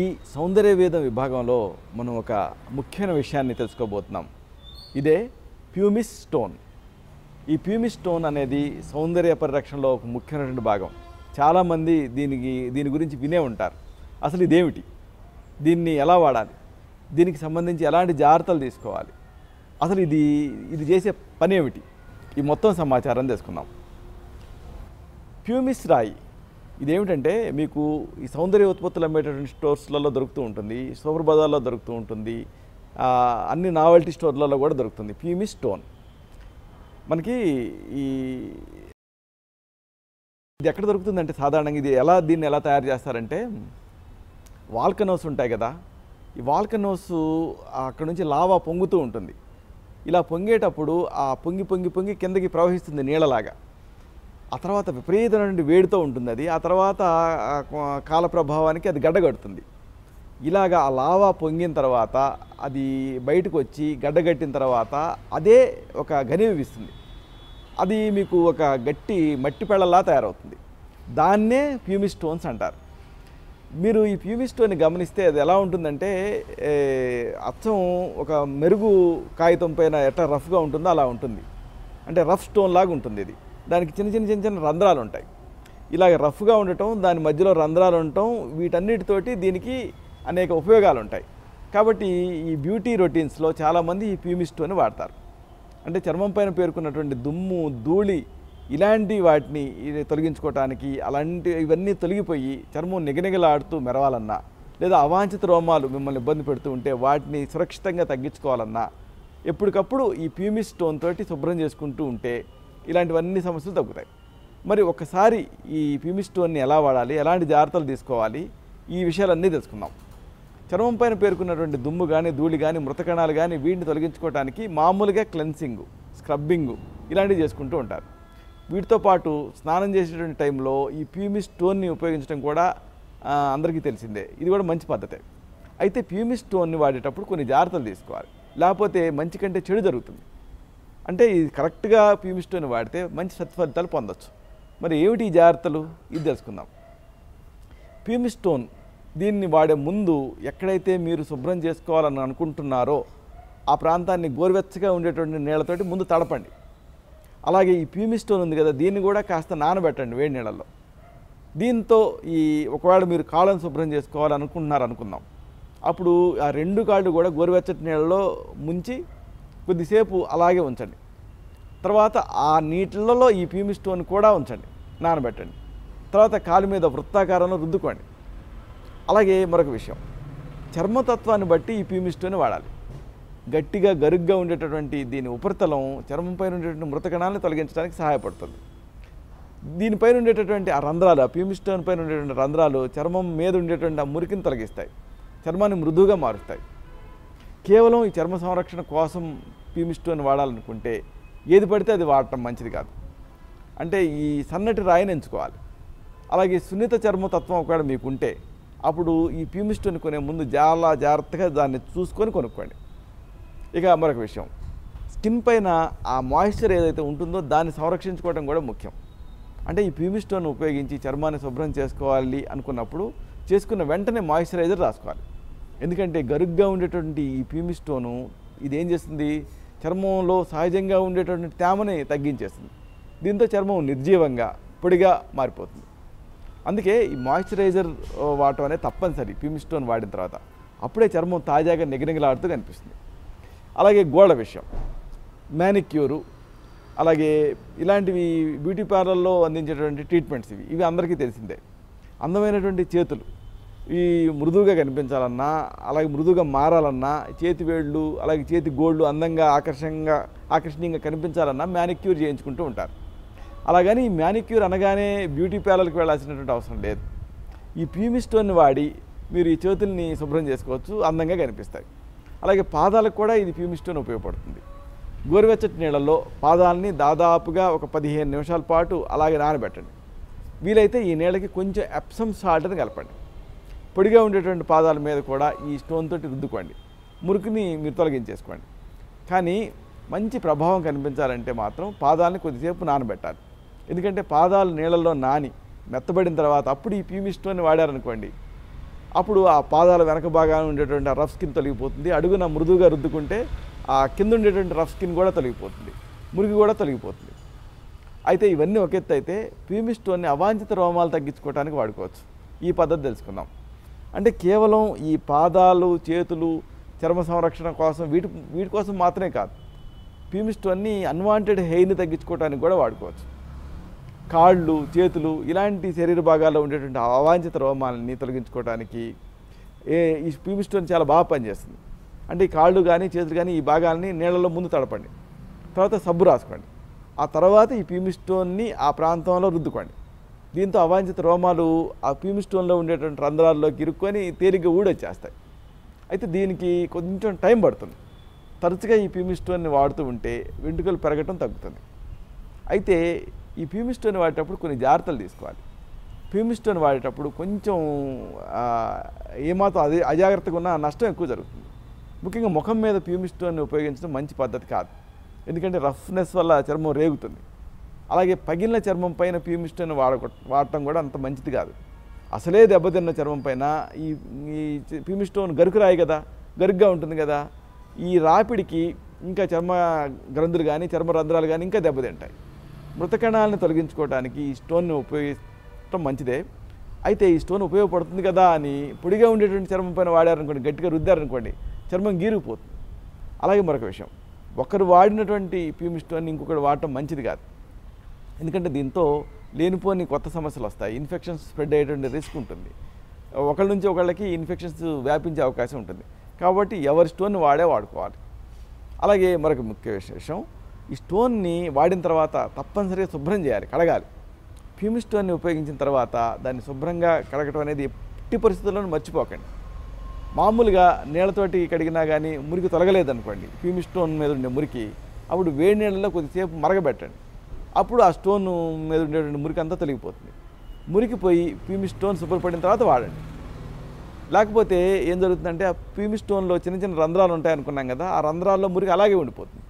ఈ సౌందర్య వేదం విభాగంలో మనం ఒక ముఖ్యమైన విషయాన్ని తెలుసుకోబోతున్నాం. ఇదే ప్యూమిస్ స్టోన్. ఈ ప్యూమిస్ స్టోన్ అనేది సౌందర్య పరిరక్షణలో ఒక ముఖ్యమైనటువంటి భాగం. చాలామంది దీనికి దీని గురించి వినే ఉంటారు. అసలు ఇదేమిటి? దీన్ని ఎలా వాడాలి? దీనికి సంబంధించి ఎలాంటి జాగ్రత్తలు తీసుకోవాలి? అసలు ఇది ఇది చేసే పని ఏమిటి ఈ మొత్తం సమాచారం తెలుసుకుందాం. ప్యూమిస్ రాయి. ఇదేమిటంటే మీకు ఈ సౌందర్య ఉత్పత్తులు అమ్మేటటువంటి స్టోర్స్లలో దొరుకుతూ ఉంటుంది సూపర్ బజార్లో దొరుకుతూ ఉంటుంది అన్ని నావల్టీ స్టోర్లలో కూడా దొరుకుతుంది. ప్యూమి స్టోన్ మనకి ఈ ఇది ఎక్కడ దొరుకుతుందంటే సాధారణంగా ఇది ఎలా దీన్ని ఎలా తయారు చేస్తారంటే వాల్కనోస్ ఉంటాయి కదా ఈ వాల్కనోస్ అక్కడ నుంచి లావా పొంగుతూ ఉంటుంది. ఇలా పొంగేటప్పుడు ఆ పొంగి పొంగి పొంగి కిందకి ప్రవహిస్తుంది నీళ్ళలాగా. ఆ తర్వాత విపరీతమైన వేడితో ఉంటుంది అది. ఆ తర్వాత కాల ప్రభావానికి అది గడ్డగడుతుంది. ఇలాగా ఆ లావా పొంగిన తర్వాత అది బయటకు వచ్చి గడ్డగట్టిన తర్వాత అదే ఒక ఘనీభవిస్తుంది అది మీకు ఒక గట్టి మట్టి పెళ్ళలా తయారవుతుంది. దాన్నే ప్యూమి స్టోన్స్ అంటారు. మీరు ఈ ప్యూమి స్టోన్ని గమనిస్తే అది ఎలా ఉంటుందంటే అచ్చం ఒక మెరుగు కాగితం పైన ఎట్లా రఫ్గా ఉంటుందో అలా ఉంటుంది. అంటే రఫ్ స్టోన్ లాగా ఉంటుంది ఇది. దానికి చిన్న చిన్న చిన్న చిన్న రంధ్రాలు ఉంటాయి ఇలాగ రఫ్గా ఉండటం దాని మధ్యలో రంధ్రాలు ఉండటం వీటన్నిటితోటి దీనికి అనేక ఉపయోగాలు ఉంటాయి కాబట్టి ఈ బ్యూటీ రొటీన్స్లో చాలామంది ఈ ప్యూమి అని వాడతారు. అంటే చర్మం పైన పేర్కొన్నటువంటి దుమ్ము ధూళి ఇలాంటి వాటిని తొలగించుకోవటానికి అలాంటి ఇవన్నీ తొలగిపోయి చర్మం నిగనిగలాడుతూ మెరవాలన్నా లేదా అవాంఛిత రోమాలు మిమ్మల్ని ఇబ్బంది పెడుతూ ఉంటే వాటిని సురక్షితంగా తగ్గించుకోవాలన్నా ఎప్పటికప్పుడు ఈ ప్యూమిస్ స్టోన్ తోటి శుభ్రం చేసుకుంటూ ఉంటే ఇలాంటివన్నీ సమస్యలు తగ్గుతాయి. మరి ఒకసారి ఈ ప్యూమిస్ స్టోన్ని ఎలా వాడాలి ఎలాంటి జాగ్రత్తలు తీసుకోవాలి ఈ విషయాలన్నీ తెలుసుకుందాం. చర్మం పైన పేర్కొన్నటువంటి దుమ్ము కానీ ధూళి కానీ మృతకణాలు కానీ వీటిని తొలగించుకోవడానికి మామూలుగా క్లెన్సింగ్ స్క్రబ్బింగ్ ఇలాంటివి చేసుకుంటూ ఉంటారు. వీటితో పాటు స్నానం చేసేటువంటి టైంలో ఈ ప్యూమి స్టోన్ని ఉపయోగించడం కూడా అందరికీ తెలిసిందే. ఇది కూడా మంచి పద్ధతే. అయితే ప్యూమి స్టోన్ని వాడేటప్పుడు కొన్ని జాగ్రత్తలు తీసుకోవాలి. లేకపోతే మంచి కంటే చెడు జరుగుతుంది. అంటే ఇది కరెక్ట్గా ప్యూమి స్టోన్ వాడితే మంచి సత్ఫలితాలు పొందొచ్చు. మరి ఏమిటి ఈ జాగ్రత్తలు? ఇది తెలుసుకుందాం. ప్యూమి స్టోన్ దీన్ని వాడే ముందు ఎక్కడైతే మీరు శుభ్రం చేసుకోవాలని అనుకుంటున్నారో ఆ ప్రాంతాన్ని గోరువెచ్చగా ఉండేటువంటి నీళ్ళతోటి ముందు తడపండి. అలాగే ఈ ప్యూమి స్టోన్ ఉంది కదా దీన్ని కూడా కాస్త నానబెట్టండి వేడి నీళ్ళల్లో. దీంతో ఈ ఒకవేళ మీరు కాళ్ళను శుభ్రం చేసుకోవాలనుకుంటున్నారు అనుకుందాం అప్పుడు ఆ రెండు కాళ్ళు కూడా గోరువెచ్చటి నీళ్ళలో ముంచి కొద్దిసేపు అలాగే ఉంచండి. తర్వాత ఆ నీటిలలో ఈ ప్యూమి స్టోన్ కూడా ఉంచండి నానబెట్టండి. తర్వాత కాలు మీద వృత్తాకారంలో రుద్దుకోండి. అలాగే మరొక విషయం చర్మతత్వాన్ని బట్టి ఈ ప్యూమి స్టోన్ వాడాలి. గట్టిగా గరుగ్గా ఉండేటటువంటి దీని ఉపరితలం చర్మంపై ఉండేటువంటి మృతకణాలను తొలగించడానికి సహాయపడుతుంది. దీనిపైన ఉండేటటువంటి ఆ రంధ్రాలు ఆ ప్యూమి స్టోన్ పైన ఉండేటువంటి రంధ్రాలు చర్మం మీద ఉండేటువంటి ఆ మురికిని తొలగిస్తాయి. చర్మాన్ని మృదువుగా మారుస్తాయి. కేవలం ఈ చర్మ సంరక్షణ కోసం ప్యూమి స్టోన్ వాడాలనుకుంటే ఏది పడితే అది వాడటం మంచిది కాదు. అంటే ఈ సన్నటి రాయిని ఎంచుకోవాలి. అలాగే సున్నిత చర్మతత్వం ఒకవేళ మీకు ఉంటే అప్పుడు ఈ ప్యూమిస్టోన్ కొనే ముందు చాలా జాగ్రత్తగా దాన్ని చూసుకొని కొనుక్కోండి. ఇక మరొక విషయం. స్కిన్ పైన ఆ మాయిశ్చర్ ఏదైతే ఉంటుందో దాన్ని సంరక్షించుకోవడం కూడా ముఖ్యం. అంటే ఈ ప్యూమిస్టోన్ ఉపయోగించి చర్మాన్ని శుభ్రం చేసుకోవాలి అనుకున్నప్పుడు చేసుకున్న వెంటనే మాయిశ్చరైజర్ రాసుకోవాలి. ఎందుకంటే గరుగ్గా ఉండేటువంటి ఈ ప్యూమిస్టోను ఇది ఏం చేస్తుంది? చర్మంలో సహజంగా ఉండేటువంటి తేమని తగ్గించేస్తుంది. దీంతో చర్మం నిర్జీవంగా పొడిగా మారిపోతుంది. అందుకే ఈ మాయిశ్చరైజర్ వాడటం అనేది తప్పనిసరి. పిమిస్టోన్ స్టోన్ వాడిన తర్వాత. అప్పుడే చర్మం తాజాగా నిగనిగలాడుతూ కనిపిస్తుంది. అలాగే గోడ విషయం. మ్యానిక్యూరు అలాగే ఇలాంటివి బ్యూటీ పార్లర్లో అందించేటువంటి ట్రీట్మెంట్స్ ఇవి. ఇవి అందరికీ తెలిసిందే. అందమైనటువంటి చేతులు. ఈ మృదువుగా కనిపించాలన్నా అలాగే మృదువుగా మారాలన్నా చేతి వేళ్ళు అలాగే చేతి గోళ్ళు అందంగా ఆకర్షణంగా ఆకర్షణీయంగా కనిపించాలన్నా మ్యానిక్యూర్ చేయించుకుంటూ ఉంటారు. అలాగని ఈ మ్యానిక్యూర్ అనగానే బ్యూటీ పార్లర్కి వెళ్ళాల్సినటువంటి అవసరం లేదు. ఈ ప్యూమి స్టోన్ని వాడి మీరు ఈ చేతుల్ని శుభ్రం చేసుకోవచ్చు అందంగా కనిపిస్తాయి. అలాగే పాదాలకు కూడా ఇది ప్యూమి స్టోన్ ఉపయోగపడుతుంది. గోరువెచ్చటి నీళ్ళల్లో పాదాలని దాదాపుగా ఒక పదిహేను నిమిషాల పాటు అలాగే నానబెట్టండి. వీలైతే ఈ నీళ్ళకి కొంచెం ఎప్సమ్ సాల్ట్ని కలపండి. పొడిగా ఉండేటువంటి పాదాల మీద కూడా ఈ స్టోన్ తోటి రుద్దుకోండి. మురికిని మీరు తొలగించేసుకోండి. కానీ మంచి ప్రభావం కనిపించాలంటే మాత్రం పాదాలని కొద్దిసేపు నానబెట్టాలి. ఎందుకంటే పాదాలు నీళ్ళల్లో నాని మెత్తబడిన తర్వాత అప్పుడు ఈ ప్యూమి స్టోన్ వాడారనుకోండి అప్పుడు ఆ పాదాల వెనక భాగాన ఉండేటువంటి ఆ రఫ్ స్కిన్ తొలగిపోతుంది. అడుగున మృదువుగా రుద్దుకుంటే ఆ కింద ఉండేటువంటి రఫ్ స్కిన్ కూడా తొలగిపోతుంది. మురికి కూడా తొలగిపోతుంది. అయితే ఇవన్నీ ఒక ఎత్తు అయితే ప్యూమి స్టోన్ని అవాంఛిత రోమాలు తగ్గించుకోవడానికి వాడుకోవచ్చు. ఈ పద్ధతి తెలుసుకుందాం. అంటే కేవలం ఈ పాదాలు చేతులు చర్మ సంరక్షణ కోసం వీటి వీటి కోసం మాత్రమే కాదు. పీమిస్ట్ స్టోన్ని అన్వాంటెడ్ హెయిర్ని తగ్గించుకోవడానికి కూడా వాడుకోవచ్చు. కాళ్ళు చేతులు ఇలాంటి శరీర భాగాల్లో ఉండేటువంటి అవాంఛిత రోమాలని తొలగించుకోవడానికి ఏ ఈ పీమిస్టోన్ స్టోన్ చాలా బాగా పనిచేస్తుంది. అంటే ఈ కాళ్ళు కానీ చేతులు కానీ ఈ భాగాలని నీళ్ళలో ముందు తడపండి. తర్వాత సబ్బు రాసుకోండి. ఆ తర్వాత ఈ పీమిస్టోన్ని స్టోన్ని ఆ ప్రాంతంలో రుద్దుకోండి. దీంతో అవాంఛిత రోమాలు ఆ ప్యూమి స్టోన్లో ఉండేటువంటి రంధ్రాల్లోకి ఇరుక్కొని తేలిగ్గా ఊడొచ్చేస్తాయి. అయితే దీనికి కొంచెం టైం పడుతుంది. తరచుగా ఈ ప్యూమి స్టోన్ని వాడుతూ ఉంటే వెంట్రుకలు పెరగటం తగ్గుతుంది. అయితే ఈ ప్యూమి స్టోన్ వాడేటప్పుడు కొన్ని జాగ్రత్తలు తీసుకోవాలి. పీమిస్టోన్ స్టోన్ వాడేటప్పుడు కొంచెం ఏమాత్రం అదే అజాగ్రత్తగా ఉన్నా నష్టం ఎక్కువ జరుగుతుంది. ముఖ్యంగా ముఖం మీద ప్యూమి స్టోన్ని ఉపయోగించడం మంచి పద్ధతి కాదు. ఎందుకంటే రఫ్నెస్ వల్ల చర్మం రేగుతుంది. అలాగే పగిలిన చర్మం పైన ప్యూమిస్టన్ వాడక వాడటం కూడా అంత మంచిది కాదు. అసలే దెబ్బతిన్న చర్మం పైన ఈ ఈ ప్యూమిస్టోన్ స్టోన్ గరుకురాయి కదా గరుగ్గా ఉంటుంది కదా ఈ రాపిడికి ఇంకా చర్మ గ్రంథులు కానీ చర్మ రంధ్రాలు కానీ ఇంకా దెబ్బతింటాయి మృత కణాలను తొలగించుకోవడానికి ఈ స్టోన్ని ఉపయోగించడం మంచిదే. అయితే ఈ స్టోన్ ఉపయోగపడుతుంది కదా అని పొడిగా ఉండేటువంటి చర్మం పైన వాడారనుకోండి గట్టిగా రుద్దారనుకోండి చర్మం గీరిపోతుంది. అలాగే మరొక విషయం ఒకరు వాడినటువంటి ప్యూమి స్టోన్ ఇంకొకరు వాడటం మంచిది కాదు. ఎందుకంటే దీంతో లేనిపోని కొత్త సమస్యలు వస్తాయి. ఇన్ఫెక్షన్స్ స్ప్రెడ్ అయ్యేటువంటి రిస్క్ ఉంటుంది. ఒకళ్ళ నుంచి ఒకళ్ళకి ఇన్ఫెక్షన్స్ వ్యాపించే అవకాశం ఉంటుంది. కాబట్టి ఎవరి స్టోన్ వాడే వాడుకోవాలి. అలాగే మరొక ముఖ్య విశేషం ఈ స్టోన్ని వాడిన తర్వాత తప్పనిసరిగా శుభ్రం చేయాలి కడగాలి. ఫ్యూమి స్టోన్ని ఉపయోగించిన తర్వాత దాన్ని శుభ్రంగా కడగటం అనేది ఎట్టి పరిస్థితుల్లోనూ మర్చిపోకండి. మామూలుగా నీళ్ళతోటి కడిగినా కానీ మురికి తొలగలేదనుకోండి. ఫ్యూమి స్టోన్ మీద ఉండే మురికి అప్పుడు వేడి నీళ్ళలో కొద్దిసేపు మరగబెట్టండి. అప్పుడు ఆ స్టోన్ మీద ఉండేటువంటి మురికి అంతా తొలగిపోతుంది మురికిపోయి పీమి స్టోన్ శుభ్రపడిన తర్వాత వాడండి. లేకపోతే ఏం జరుగుతుందంటే ఆ పీమి స్టోన్లో చిన్న చిన్న రంధ్రాలు ఉంటాయి అనుకున్నాం కదా ఆ రంధ్రాల్లో మురికి అలాగే ఉండిపోతుంది.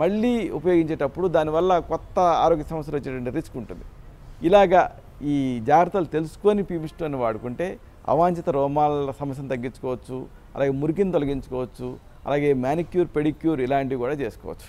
మళ్ళీ ఉపయోగించేటప్పుడు దానివల్ల కొత్త ఆరోగ్య సమస్యలు వచ్చేటువంటి రిస్క్ ఉంటుంది. ఇలాగా ఈ జాగ్రత్తలు తెలుసుకొని పీమి స్టోన్ వాడుకుంటే అవాంఛిత రోమాల సమస్యను తగ్గించుకోవచ్చు అలాగే మురికిని తొలగించుకోవచ్చు అలాగే మ్యానిక్యూర్ పెడిక్యూర్ ఇలాంటివి కూడా చేసుకోవచ్చు.